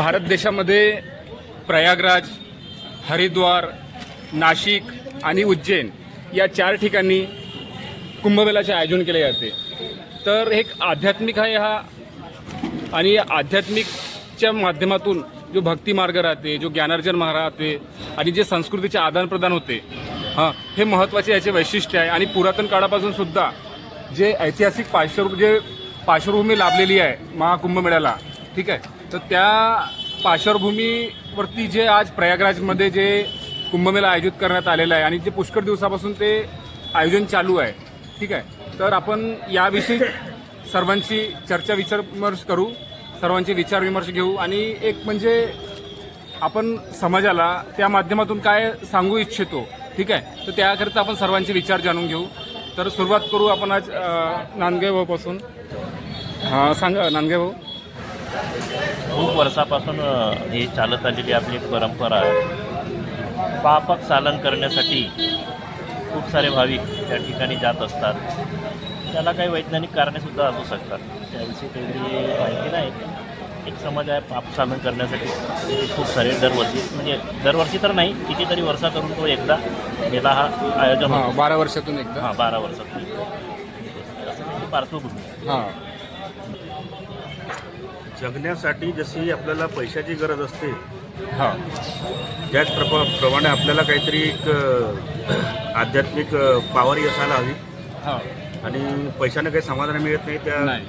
भारत देशामध्ये प्रयागराज हरिद्वार नाशिक आणि उज्जैन या चार ठिकाणी कुंभमेळ्याचे आयोजन केले जाते. तर एक आध्यात्मिक आहे हा. आणि आध्यात्मिकच्या माध्यमातून जो भक्ती मार्ग राहते जो ज्ञानार्जन मार्ग राहते आणि जे संस्कृतीचे आदानप्रदान होते हां हे महत्त्वाचे याचे वैशिष्ट्य आहे. आणि पुरातन काळापासून सुद्धा जे ऐतिहासिक पार्श्व जे पार्श्वभूमी लाभलेली आहे महाकुंभमेळ्याला ठीक आहे? तर त्या पार्श्वभूमीवरती जे आज प्रयागराजमध्ये जे कुंभमेळा आयोजित करण्यात आलेला आहे आणि जे पुष्कळ दिवसापासून ते आयोजन चालू आहे ठीक आहे? तर आपण याविषयी सर्वांची चर्चा विचारविमर्श करू सर्वांचे विचार विमर्श घेऊ आणि एक म्हणजे आपण समाजाला त्या माध्यमातून काय सांगू इच्छितो ठीक आहे? तर त्याकरिता आपण सर्वांचे विचार जाणून घेऊ. तर सुरुवात करू आपण आज नांदगे भाऊपासून. हां सांगा नांदगे भाऊ. खूप वर्षापासून ही चालत आलेली आपली एक परंपरा आहे पापक सालन करण्यासाठी खूप सारे भाविक त्या ठिकाणी जात असतात. त्याला काही वैज्ञानिक कारणे सुद्धा असू शकतात. त्याविषयी तेवढी माहिती नाही. एक समाज आहे पाप सालन करण्यासाठी खूप सारे दरवर्षी म्हणजे दरवर्षी तर नाही कितीतरी वर्षातून तो एकदा मेला हा आयोजन हां बारा वर्षातून एकदा. हां बारा वर्षातून असं पार्श्वभूमी. हां. जगण्यासाठी जशी आपल्याला पैशाची गरज असते हां. त्याच प्रप प्रमाणे आपल्याला काहीतरी एक अ, आध्यात्मिक पावरही असायला हवी. हां. आणि पैशाने काही समाधान मिळत नाही त्या नाही.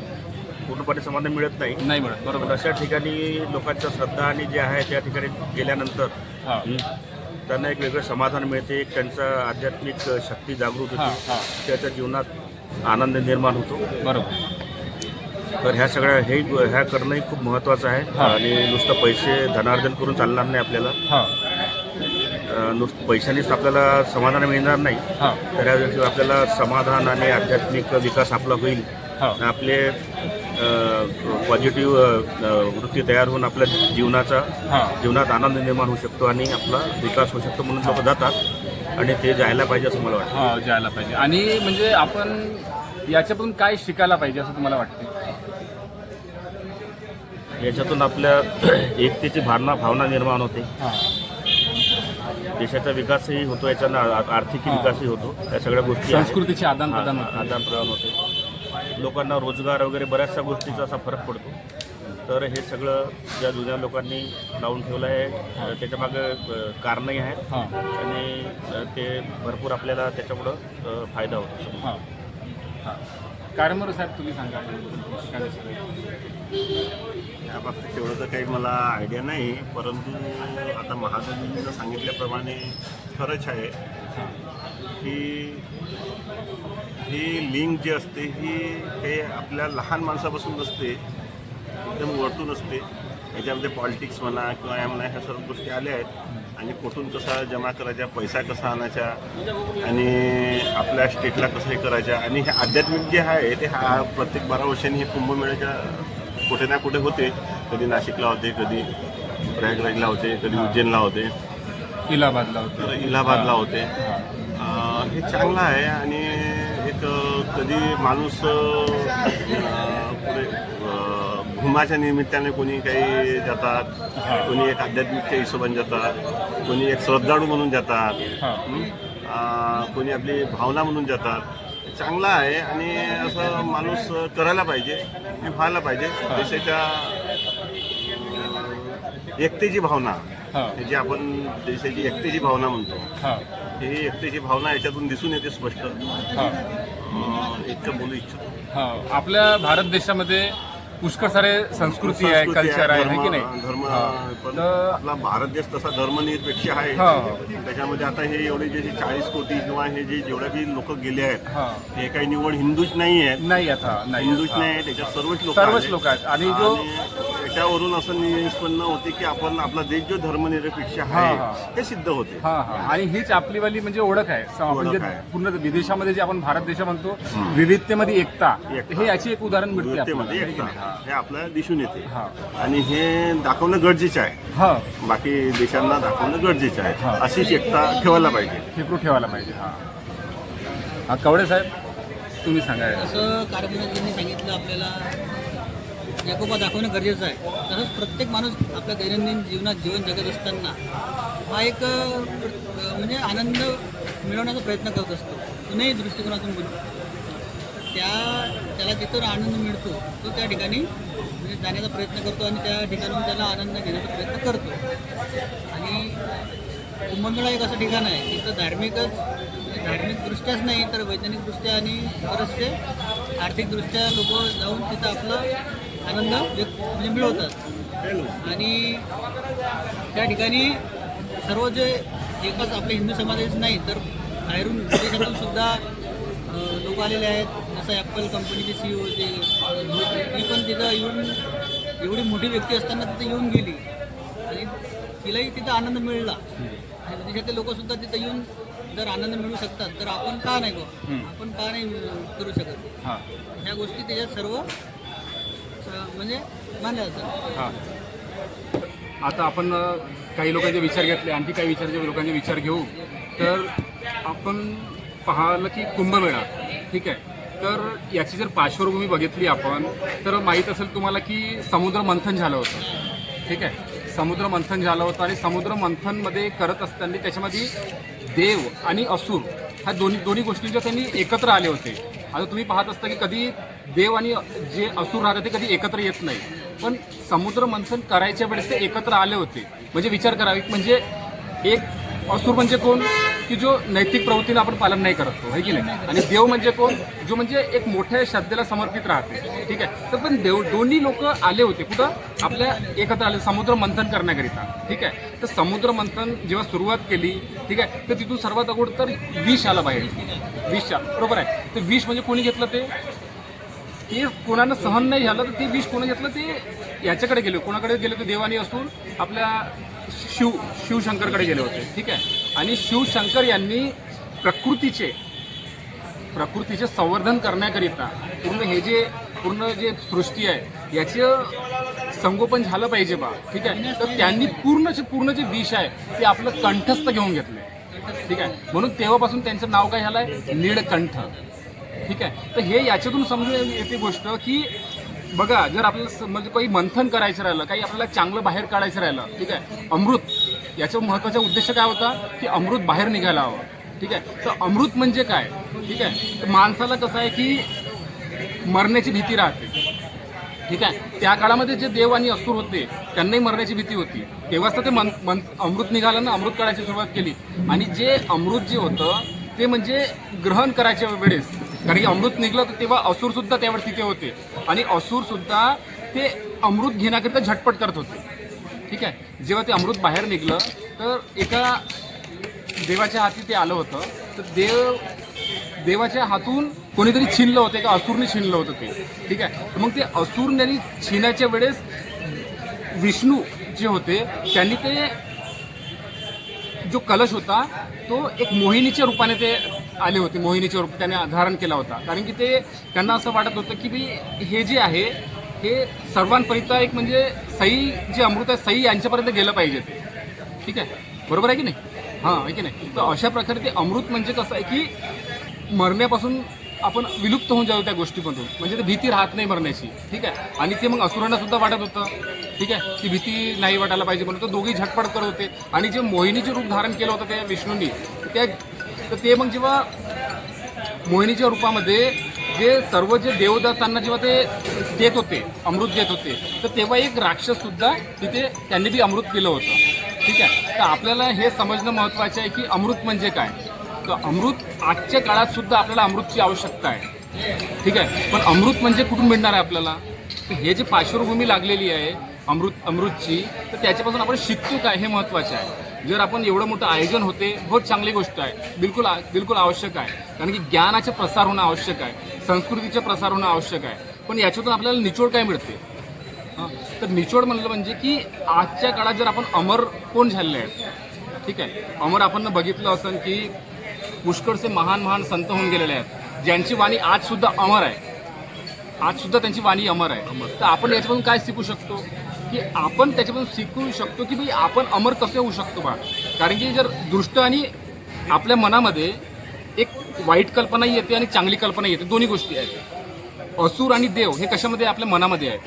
पूर्णपणे समाधान मिळत नाही. नाही मिळत पण बरोबर अशा ठिकाणी लोकांच्या श्रद्धा आणि जे आहे त्या ठिकाणी गेल्यानंतर हां. त्यांना एक वेगळं समाधान मिळते एक त्यांचा आध्यात्मिक शक्ती जागृत हां होते हां. त्याच्या जीवनात आनंद निर्माण होतो. बरोबर. तर ह्या सगळ्या हे ह्या करणंही खूप महत्त्वाचं आहे. आणि नुसतं पैसे धनार्जन करून चालणार नाही आपल्याला. हां. नुसतं पैशानेच आपल्याला समाधान मिळणार नाही. तर या व्यक्ती आपल्याला समाधान आणि आध्यात्मिक विकास आपला होईल. आपले पॉझिटिव्ह वृत्ती तयार होऊन आपल्या जीवनाचा जीवनात आनंद निर्माण होऊ शकतो आणि आपला विकास होऊ शकतो म्हणून लोक जातात. आणि ते जायला पाहिजे असं मला वाटतं. हा जायला पाहिजे. आणि म्हणजे आपण याच्यातून काय शिकायला पाहिजे असं तुम्हाला वाटते? याच्यातून आपल्या एकतेची भावना भावना निर्माण होते. देशाचा विकासही होतो याच्यानं आर्थिक. विकासही होतो. या सगळ्या गोष्टी. संस्कृतीचे आदान प्रदान होते. आदान प्रदान होते. लोकांना रोजगार वगैरे बऱ्याचशा गोष्टीचा असा फरक पडतो. तर हे सगळं ज्या जुन्या लोकांनी लावून ठेवलं आहे त्याच्यामागे कारणही आहेत. आणि ते भरपूर आपल्याला त्याच्यामुळं फायदा होतो. हां. कारमोर साहेब तुम्ही सांगा. त्याबाबतीत तेवढं तर काही मला आयडिया नाही. परंतु आता महादेवीनं सांगितल्याप्रमाणे खरंच आहे की ही लिंक जी असते ही हे आपल्या लहान माणसापासून नसते एकदम वरतून असते. याच्यामध्ये पॉलिटिक्स म्हणा किंवा या म्हणा ह्या सर्व गोष्टी आल्या आहेत. आणि कुठून कसा जमा करायचा पैसा कसा आणायचा आणि आपल्या स्टेटला कसं हे करायचा आणि हे आध्यात्मिक जे आहे ते हा प्रत्येक बारा वर्षांनी हे कुंभमेळ्याच्या कुठे ना कुठे होते. कधी नाशिकला होते कधी प्रयागराजला होते कधी उज्जैनला होते. इलाहाबादला होतं. इलाहाबादला होते. हां. चांगलं आहे आणि एक कधी माणूस पुढे घुमाच्या निमित्ताने कोणी काही जातात कोणी एक आध्यात्मिकच्या हिशोबाने जातात कोणी एक श्रद्धाळू म्हणून जातात कोणी आपली भावना म्हणून जातात. चांगला आहे आणि असं माणूस करायला पाहिजे व्हायला पाहिजे. देशाच्या एकतेची भावना. हां. जे आपण देशाची एकतेची भावना म्हणतो. हां. एकतेची भावना याच्यातून दिसून येते स्पष्ट. हां. इतकं बोलू इच्छितो. हां. आपल्या भारत देशामध्ये पुष्कळ सारे संस्कृती आहे कल्चर आहे है की नाही? धर्म. पण तर आपला भारत देश तसा धर्मनिरपेक्ष आहे. हां. त्याच्यामध्ये आता हे एवढे जे चाळीस कोटी किंवा हे जे जेवढे बी लोक गेले आहेत हां. काही निवड हिंदूच नाही आहेत. नाही आता नाही हिंदूच. नाही आहेत त्याच्यात सर्वच लोक सर्वच लोक आहेत. आणि जो त्याच्यावरून असं निष्पन्न होते की आपण आपला देश जो धर्मनिरपेक्ष हां, आहे हां. हे सिद्ध होते. हा हा. आणि हीच आपलीवाली म्हणजे ओळख आहे. स- आपण ओळख जे आहे. पूर्ण विदेशामध्ये जे आपण भारत देश म्हणतो विविधतेमध्ये एकता एकता. हे याची एक उदाहरण मिळते आपल्याला, है की एकता. नाही? हे. आपल्याला दिसून येते. हा. आणि हे दाखवणं गरजेचं आहे. हा. बाकी देशांना दाखवणं गरजेचं हा. आहे अशीच एकता ठेवायला पाहिजे. फेकरू ठेवायला पाहिजे हा. हा कवडे साहेब तुम्ही सांगा असं कारखान्यात त्यांनी सांगितलं आपल्याला. याकोबा दाखवणं गरजेचं आहे. तसंच प्रत्येक माणूस आपल्या दैनंदिन जीवनात जीवन जगत असताना हा एक म्हणजे आनंद मिळवण्याचा प्रयत्न करत असतो. कुणीही दृष्टिकोनातून बोलतो त्या त्याला जिथून आनंद मिळतो तो त्या ठिकाणी म्हणजे जाण्याचा प्रयत्न करतो आणि त्या ठिकाणून त्याला आनंद घेण्याचा प्रयत्न करतो. आणि कुंभमेळा एक असं ठिकाण आहे तिथं धार्मिकच धार्मिकदृष्ट्याच नाही तर वैज्ञानिकदृष्ट्या आणि बरेचसे आर्थिकदृष्ट्या लोक जाऊन तिथं आपलं आनंद व्यक्त म्हणजे मिळवतात. आणि त्या ठिकाणी सर्व जे एकच आपले हिंदू समाजाचे नाही तर बाहेरून विदेशातून सुद्धा लोक आलेले आहेत. जसं ॲपल कंपनीचे सी ओ ते ती पण तिथं येऊन एवढी मोठी व्यक्ती असताना तिथं येऊन गेली. आणि तिलाही तिथं आनंद मिळला. आणि विदेशातले लोकसुद्धा तिथं येऊन जर आनंद मिळू शकतात तर आपण का नाही गो आपण का नाही करू शकत? ह्या गोष्टी त्याच्यात सर्व म्हणजे मानल्या हां. आता आपण अ, काही लोकांचे विचार घेतले आणखी काही विचारचे लोकांचे विचार घेऊ तर आपण पाहिलं की कुंभमेळा ठीक आहे. तर याची जर पार्श्वभूमी बघितली आपण तर माहीत असेल तुम्हाला की समुद्र मंथन झालं होतं ठीक आहे. समुद्र मंथन झालं होतं आणि समुद्र मंथनमध्ये करत असताना त्याच्यामध्ये देव आणि असुर ह्या दोन्ही दोन्ही गोष्टींच्या त्यांनी एकत्र आले होते. आता तुम्ही पाहत असता की कधी देव आणि जे असुर राहतात ते कधी एकत्र येत नाही. पण समुद्र मंथन करायच्या वेळेस ते एकत्र आले होते. म्हणजे विचार करावे म्हणजे एक असुर म्हणजे कोण? की जो नैतिक प्रवृत्तीनं आपण पालन नाही करत तो है की नाही? आणि देव म्हणजे कोण? जो म्हणजे एक मोठ्या श्रद्धेला समर्पित राहते. ठीक आहे? तर पण देव दोन्ही लोक आले होते कुठं? आपल्या एकत्र आले समुद्र मंथन करण्याकरिता. ठीक आहे? तर समुद्र मंथन जेव्हा सुरुवात केली ठीक आहे? तर तिथून सर्वात अगोदर तर विष आलं बाहेर. विष बरोबर आहे? तर विष म्हणजे कोणी घेतलं ते? ते कोणानं सहन नाही झालं तर ते विष कोणा घेतलं ते याच्याकडे गेले कोणाकडे गेले ते देवानी असून आपल्या शिव शिवशंकरकडे गेले होते. ठीक आहे? आणि शिवशंकर यांनी प्रकृतीचे प्रकृतीचे संवर्धन करण्याकरिता पूर्ण हे जे पूर्ण जे सृष्टी आहे याचं संगोपन झालं पाहिजे बा. ठीक आहे? तर त्यांनी पूर्णचे पूर्ण जे विष आहे ते आपलं कंठस्थ घेऊन घेतलं. ठीक आहे? म्हणून तेव्हापासून त्यांचं नाव काय झालं आहे नीळकंठ. ठीक आहे? तर हे याच्यातून समजून येते गोष्ट की बघा जर आपल्याला म्हणजे काही मंथन करायचं राहिलं काही आपल्याला चांगलं बाहेर काढायचं राहिलं ठीक आहे? अमृत याचा महत्त्वाचा उद्देश काय होता? की अमृत बाहेर निघायला हवं ठीक आहे? तर अमृत म्हणजे काय? ठीक आहे? तर माणसाला कसं आहे की मरण्याची भीती राहते. ठीक आहे? त्या काळामध्ये जे देव आणि असुर होते त्यांनाही मरण्याची भीती होती. तेव्हाच तर ते मन मन अमृत निघालं ना अमृत काढायची सुरुवात केली. आणि जे अमृत जे होतं ते म्हणजे ग्रहण करायच्या वेळेस कारण की अमृत निघलं तर तेव्हा असुर सुद्धा त्यावर तिथे होते. आणि असुर सुद्धा ते अमृत घेण्याकरिता झटपट करत होते. ठीक आहे? जेव्हा ते अमृत बाहेर निघलं तर एका देवाच्या हाती ते आलं होतं. तर देव देवाच्या हातून कोणीतरी छिनलं होतं एका असुरने छिनलं होतं ते. ठीक आहे? तर मग ते असूरने छिनाच्या वेळेस विष्णू जे होते त्यांनी ते जो कलश होता तो एक मोहिनीच्या रूपाने ते आले होते मोहिनीचे रूप त्याने धारण केला होता. कारण की ते त्यांना असं वाटत होतं की बी हे जे आहे हे सर्वांपर्यंत एक म्हणजे सई जे अमृत आहे सई यांच्यापर्यंत गेलं पाहिजे. ते ठीक आहे? बरोबर आहे की नाही? हां आहे की नाही? तर अशा प्रकारे ते अमृत म्हणजे कसं आहे की मरण्यापासून आपण विलुप्त होऊन जाऊ त्या गोष्टीमधून. म्हणजे ते भीती राहत नाही मरण्याची. ठीक आहे? आणि ते मग असुरांना सुद्धा वाटत होतं. ठीक आहे? ती भीती नाही वाटायला पाहिजे म्हणून तर दोघी झटपट करत होते. आणि जे मोहिनीचे रूप धारण केलं होतं त्या विष्णूंनी त्या तर ते मग जेव्हा मोहिनीच्या रूपामध्ये जे सर्व जे देवदत्तांना जेव्हा ते देत होते अमृत देत होते तर तेव्हा एक राक्षस सुद्धा तिथे त्यांनी बी अमृत पिलं होतं. ठीक आहे? तर आपल्याला हे समजणं महत्त्वाचं आहे की अमृत म्हणजे काय? तर अमृत आजच्या काळात सुद्धा आपल्याला अमृतची आवश्यकता आहे. ठीक आहे? पण अमृत म्हणजे कुठून मिळणार आहे आपल्याला? हे जे पार्श्वभूमी लागलेली आहे अमृत अमृतची तर त्याच्यापासून आपण शिकतो काय हे महत्त्वाचं आहे. जर आपण एवढं मोठं आयोजन होते बहुत चांगली गोष्ट आहे. बिलकुल बिलकुल आवश्यक आहे. कारण की ज्ञानाचे प्रसार होणं आवश्यक आहे. संस्कृतीचे प्रसार होणं आवश्यक आहे. पण याच्यातून आपल्याला निचोड काय मिळते? हां. तर निचोड म्हणलं म्हणजे की आजच्या काळात जर आपण अमर कोण झालेले आहेत ठीक आहे. अमर आपण बघितलं असं की पुष्कळचे महान महान संत होऊन गेलेले आहेत. ज्यांची वाणी आज सुद्धा अमर आहे. आज सुद्धा त्यांची वाणी अमर आहे. तर आपण याच्यापासून काय शिकू शकतो? की आपण त्याच्यापासून शिकू शकतो की भाई आपण अमर कसे होऊ शकतो बा? कारण की जर दृष्ट आणि आपल्या मनामध्ये एक वाईट कल्पनाही येते आणि चांगली कल्पना येते दोन्ही गोष्टी आहेत. असुर आणि देव हे कशामध्ये? आपल्या मनामध्ये आहे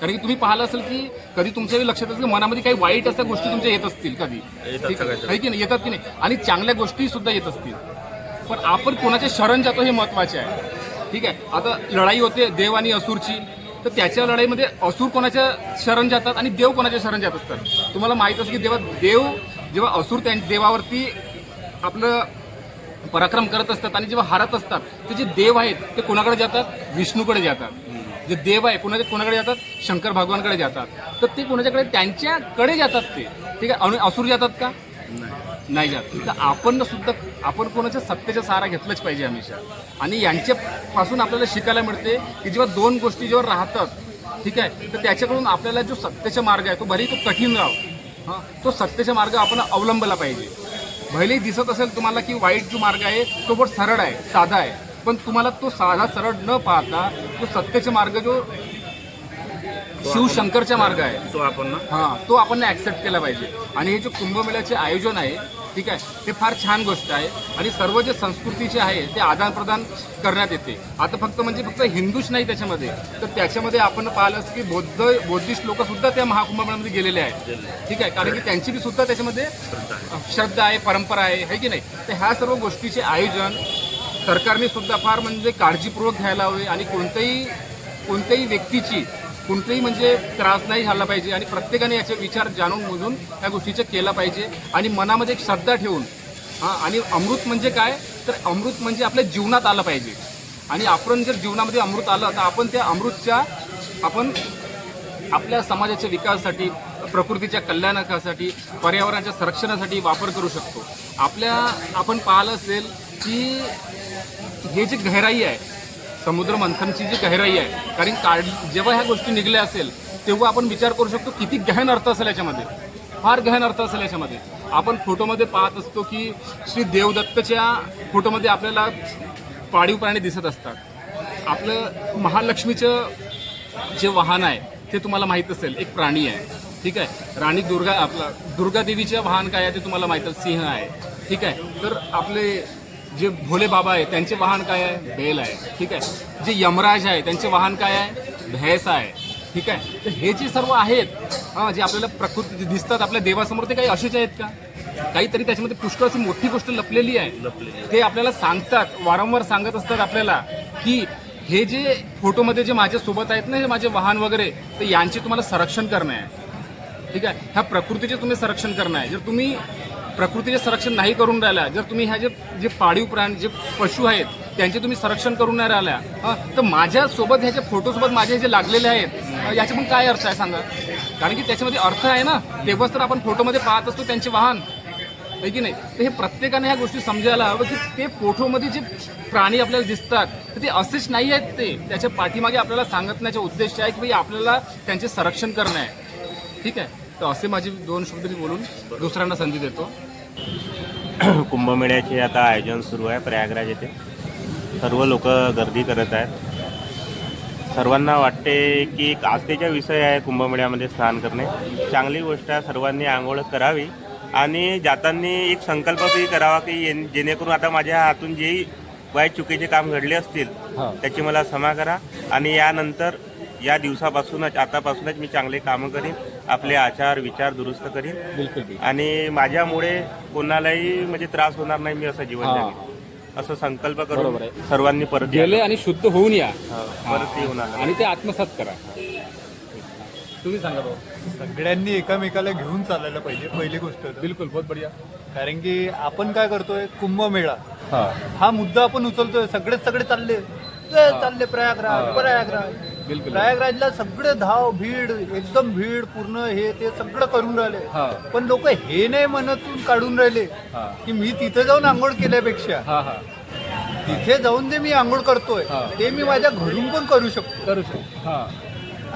कारण की तुम्ही पाहिलं असेल की कधी तुमच्याही लक्षात असेल मनामध्ये काही वाईट अशा गोष्टी तुमच्या येत असतील कधी. आहे? की नाही? येतात की नाही? आणि चांगल्या गोष्टी सुद्धा येत असतील. पण आपण कोणाच्या शरण जातो हे महत्त्वाचे आहे. ठीक आहे? आता लढाई होते देव आणि असुरची. तर त्याच्या लढाईमध्ये असुर कोणाच्या शरण जातात आणि देव कोणाच्या शरण जात असतात? तुम्हाला माहीत असं की देवा देव जेव्हा असुर त्या देवावरती आपलं पराक्रम करत असतात आणि जेव्हा हारत असतात ते जे देव आहेत ते कोणाकडे जातात? विष्णूकडे जातात. जे देव आहे कोणाच्या कोणाकडे जातात? शंकर भगवानकडे जातात. तर ते कोणाच्याकडे? त्यांच्याकडे जातात ते. ठीक आहे? आणि असुर जातात का? नाही जात. तर आपण सुद्धा आपण कोणाच्या सत्तेचा सहारा घेतलाच पाहिजे हमेशा. आणि यांच्यापासून आपल्याला शिकायला मिळते की जेव्हा दोन गोष्टी जेव्हा राहतात ठीक आहे तर त्याच्याकडून आपल्याला जो सत्तेचा मार्ग आहे तो भलेही तो कठीण राहो. हां तो सत्तेचा मार्ग आपण अवलंबला पाहिजे. भलेही दिसत असेल तुम्हाला की वाईट जो मार्ग आहे तो बहुत सरळ आहे साधा आहे. पण तुम्हाला तो साधा सरळ न पाहता तो सत्तेचा मार्ग जो शिवशंकरचा मार्ग आहे. तो आपण हां तो आपण ऍक्सेप्ट केला पाहिजे. आणि हे जे कुंभमेळ्याचे आयोजन आहे ठीक आहे? हे फार छान गोष्ट आहे. आणि सर्व जे संस्कृतीचे आहे ते आदानप्रदान करण्यात येते. आता फक्त म्हणजे फक्त हिंदूच नाही त्याच्यामध्ये. तर त्याच्यामध्ये आपण पाहिलं की बौद्ध बौद्धिस्ट लोकसुद्धा त्या महाकुंभमेळामध्ये गेलेले आहेत. ठीक आहे? कारण की त्यांची बी सुद्धा त्याच्यामध्ये श्रद्धा आहे परंपरा आहे. है की नाही? तर ह्या सर्व गोष्टीचे आयोजन सरकारने सुद्धा फार म्हणजे काळजीपूर्वक घ्यायला हवे. आणि कोणत्याही कोणत्याही व्यक्तीची कोणताही म्हणजे त्रास नाही झाला पाहिजे आणि प्रत्येकाने याचे विचार जाणून बुजून या गोष्टीचं केला पाहिजे. आणि मनामध्ये एक श्रद्धा ठेवून हां आणि अमृत म्हणजे काय? तर अमृत म्हणजे आपल्या जीवनात आलं पाहिजे. आणि आपण जर जीवनामध्ये अमृत आलं तर आपण त्या अमृतच्या आपण आपल्या समाजाच्या विकासासाठी प्रकृतीच्या कल्याणासाठी पर्यावरणाच्या संरक्षणासाठी वापर करू शकतो. आपल्या आपण पाहिलं असेल की हे जे गहराई आहे समुद्र मंथनची जी गहराई आहे कारण काढ जेव्हा ह्या गोष्टी निघल्या असेल तेव्हा आपण विचार करू शकतो किती गहन अर्थ असेल याच्यामध्ये. फार गहन अर्थ असेल याच्यामध्ये. आपण फोटोमध्ये पाहत असतो की श्री देवदत्तच्या फोटोमध्ये आपल्याला पाळीव प्राणी दिसत असतात. आपलं महालक्ष्मीचं जे वाहन आहे ते तुम्हाला माहीत असेल एक प्राणी आहे. ठीक आहे? राणी दुर्गा आपला दुर्गादेवीचं वाहन काय आहे ते तुम्हाला माहीत असेल सिंह आहे. ठीक आहे? तर आपले जे भोले बाबा आहे त्यांचे वाहन काय आहे? बैल आहे. ठीक आहे? जे यमराज आहे त्यांचे वाहन काय आहे? भैंस आहे. ठीक आहे? तर हे जे सर्व आहेत हां जे आपल्याला प्रकृती दिसतात आपल्या देवासमोर ते काही असेच आहेत का? काहीतरी त्याच्यामध्ये पुष्कळ अशी मोठी गोष्ट लपलेली आहे. ते आपल्याला सांगतात वारंवार सांगत असतात आपल्याला की हे जे फोटोमध्ये जे माझ्या सोबत आहेत ना हे माझे वाहन वगैरे तर यांचे तुम्हाला संरक्षण करणं आहे. ठीक आहे? ह्या प्रकृतीचे तुम्ही संरक्षण करणं आहे. जर तुम्ही प्रकृतीचे संरक्षण नाही करून राहिल्या. जर तुम्ही ह्या जे जे पाळीव प्राणी जे पशु आहेत त्यांचे तुम्ही संरक्षण करून नाही राहिल्या तर माझ्यासोबत ह्याच्या फोटोसोबत माझे जे लागलेले आहेत याचे पण काय अर्थ आहे सांगा? कारण की त्याच्यामध्ये अर्थ आहे ना तेव्हाच तर आपण फोटोमध्ये पाहत असतो त्यांचे वाहन. आहे की नाही? तर हे प्रत्येकाने ह्या गोष्टी समजायला हवं की ते फोटोमध्ये जे प्राणी आपल्याला दिसतात तर ते असेच नाही आहेत ते. त्याच्या पाठीमागे आपल्याला सांगण्याचा उद्देश आहे की भाई आपल्याला त्यांचे संरक्षण करणं आहे. ठीक आहे? तर असे माझे दोन शब्द मी बोलून दुसऱ्यांना संधी देतो. कुंभमेळ्याचे आता आयोजन सुरू आहे प्रयागराज येथे. सर्व लोक गर्दी करत आहेत. सर्वांना वाटते की एक आस्थेचा विषय आहे कुंभमेळ्यामध्ये स्नान करणे. चांगली गोष्ट आहे सर्वांनी आंघोळ करावी आणि जाताना एक संकल्पही करावा की येन- जेणेकरून आता माझ्या हातून जेही वाईट चुकीचे काम घडले असतील त्याची मला क्षमा करा. आणि यानंतर या दिवसापासूनच आतापासूनच मी चांगले कामं करीन. आपले आचार विचार दुरुस्त करीन. बिलकुल आणि माझ्यामुळे कोणालाही म्हणजे त्रास होणार नाही मी असं जीवन. जगेन. असं संकल्प बरोबर करून आहे. सर्वांनी परत गेले. आणि शुद्ध होऊन या. हा, परत येऊन आलं. आणि ते आत्मसात करा. तुम्ही सांगा भाऊ. सगळ्यांनी एकामेकाला घेऊन चालायला पाहिजे पहिली गोष्ट तर. बिलकुल बहुत बढिया. कारण की आपण काय करतोय कुंभमेळा. हा. हा मुद्दा आपण उचलतोय सगळेच सगळे चालले. ए, चालले प्रयागराज प्रयागराज. बिलकुल. प्रयागराजला सगळे धाव भीड एकदम भीड पूर्ण हे ते सगळं करून राहिले. पण लोक हे नाही मनातून काढून राहिले हा. की मी तिथे जाऊन आंघोळ केल्यापेक्षा हा हा. तिथे जाऊन जे मी आंघोळ करतोय हा. ते मी माझ्या घरून पण करू शकतो. करू शकतो. हा.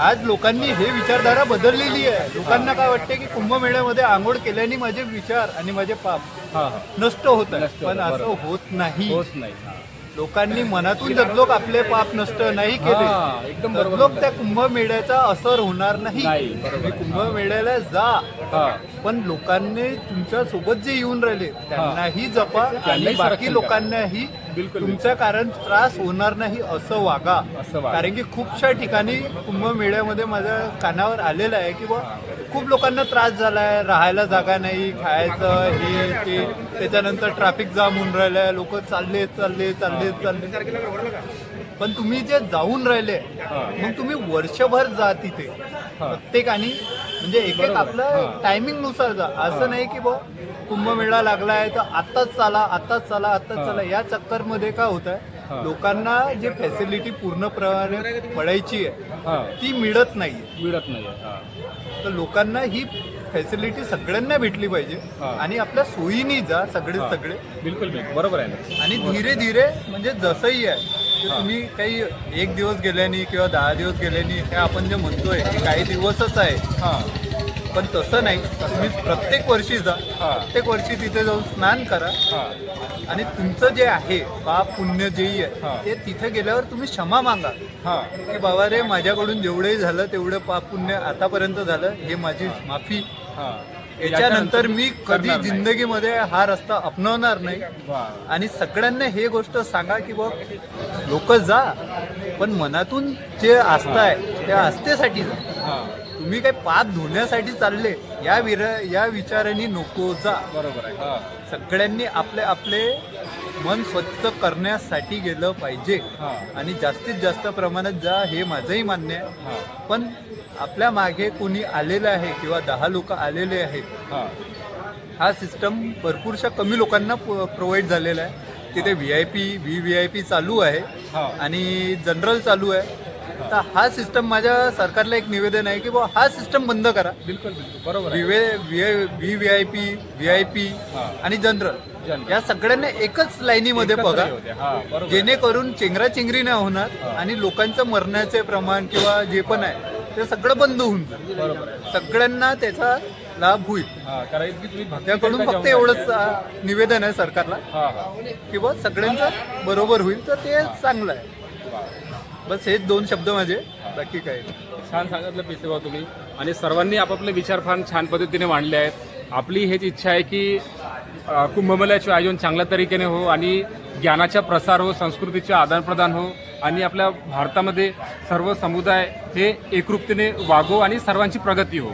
आज लोकांनी हे विचारधारा बदललेली आहे. लोकांना काय वाटते की कुंभमेळ्यामध्ये आंघोळ केल्याने माझे विचार आणि माझे पाप हा हा. नष्ट होत नष्ट पण असं बरोबर. होत नाही. होत नाही हा. लोकांनी मनातून जगलोक आपले पाप नष्ट नाही केले. एकदम जगलोक त्या कुंभमेळ्याचा असर होणार नाही. तुम्ही. कुंभमेळ्याला जा. पण लोकांनी तुमच्यासोबत जे येऊन राहिले त्यांनाही जपा आणि बाकी लोकांनाही बिलकुल. तुमच्या कारण त्रास होणार नाही असं वागा. असं वागा. कारण की खूपशा ठिकाणी कुंभमेळ्यामध्ये माझ्या कानावर आलेलं आहे की बा खूप लोकांना त्रास झालाय राहायला जागा नाही खायचं हे ते. त्याच्यानंतर ट्रॅफिक जाम होऊन राहिलं लोक चालले चालले चालले चालले. पण तुम्ही जे जाऊन राहिले मग तुम्ही वर्षभर जा तिथे. प्रत्येकाने म्हणजे एक एक आपलं टायमिंगनुसार जा. असं नाही की बा कुंभमेळा लागलाय तर आत्ताच चाला आत्ताच चाला आत्ताच चाला. या चक्करमध्ये काय होत आहे लोकांना जे फॅसिलिटी पूर्णप्रमाणे पडायची. आहे ती मिळत नाही मिळत नाही. तर लोकांना ही फॅसिलिटी सगळ्यांना भेटली पाहिजे. आणि आपल्या सोयीनी जा सगळे सगळे. बिलकुल बरोबर आहे ना. आणि धीरे धीरे म्हणजे जसंही आहे की तुम्ही काही एक दिवस गेल्यानी किंवा दहा दिवस गेल्यानी हे आपण जे म्हणतोय काही दिवसच आहे. हा. पण तसं नाही. तुम्ही प्रत्येक वर्षी जा. प्रत्येक वर्षी तिथे जाऊन स्नान करा. आणि तुमचं जे आहे पाप पुण्य जेही हा. आहे ते तिथे गेल्यावर तुम्ही क्षमा मागा. की बाबा रे माझ्याकडून जेवढंही झालं तेवढं पाप पुण्य आतापर्यंत झालं हे माझी माफी. याच्यानंतर मी कधी. जिंदगीमध्ये हा रस्ता अपनवणार नाही. आणि सगळ्यांना हे गोष्ट सांगा की बघ लोक जा पण मनातून जे आस्था आहे त्या आस्थेसाठी जा. तुम्ही काही पाप धुण्यासाठी चालले? या विर या विचाराने नको जा. बरोबर आहे. सगळ्यांनी आपले आपले मन स्वच्छ करण्यासाठी गेलं पाहिजे. हा. आणि जास्तीत जास्त प्रमाणात जा हे माझंही मान्य आहे. पण आपल्या मागे कोणी आलेलं आहे किंवा दहा लोक आलेले आहेत हा. हा सिस्टम भरपूरशा कमी लोकांना प्रोव्हाइड झालेला आहे. तिथे V I P V V I P चालू आहे. हा. आणि जनरल चालू आहे. तर हा सिस्टम माझ्या सरकारला एक निवेदन आहे की बुवा हा सिस्टम बंद करा. बिलकुल बिलकुल. बरोबर आहे. V V I P V I P हा. आणि जनरल. या सगळ्यांना एकच लाईनीमध्ये एकत्र बघा. हे होते. हा बरोबर. आहे. जेणेकरून चेंगराचेंगरी नाही होणार आणि लोकांचं मरण्याचे प्रमाण किंवा जे पण आहे ते सगळं बंद होऊन जाईल. बरोबर आहे. सगळ्यांना त्याचा लाभ होईल. हा कारण की तुम्ही भक्ती त्याकडून करिता फक्त एवढंच. आ, निवेदन आहे सरकारला. हा हा. किंवा सगळ्यांचं बरोबर होईल तर ते चांगलं आहे. वा. बस हेच दोन शब्द माझे बाकी काही नाही. छान सांगितलं पिसेवा तुम्ही. आणि सर्वांनी आपापले विचार फार छान पद्धतीने मांडले आहेत. आपली हेच इच्छा आहे की कुंभमेळ्याचे आयोजन चांगल्या तरीकेने हो आणि ज्ञानाचा प्रसार हो संस्कृतीचे आदानप्रदान हो आणि आपल्या भारतामध्ये सर्व समुदाय हे एकरूपतेने वागो आणि सर्वांची प्रगती हो.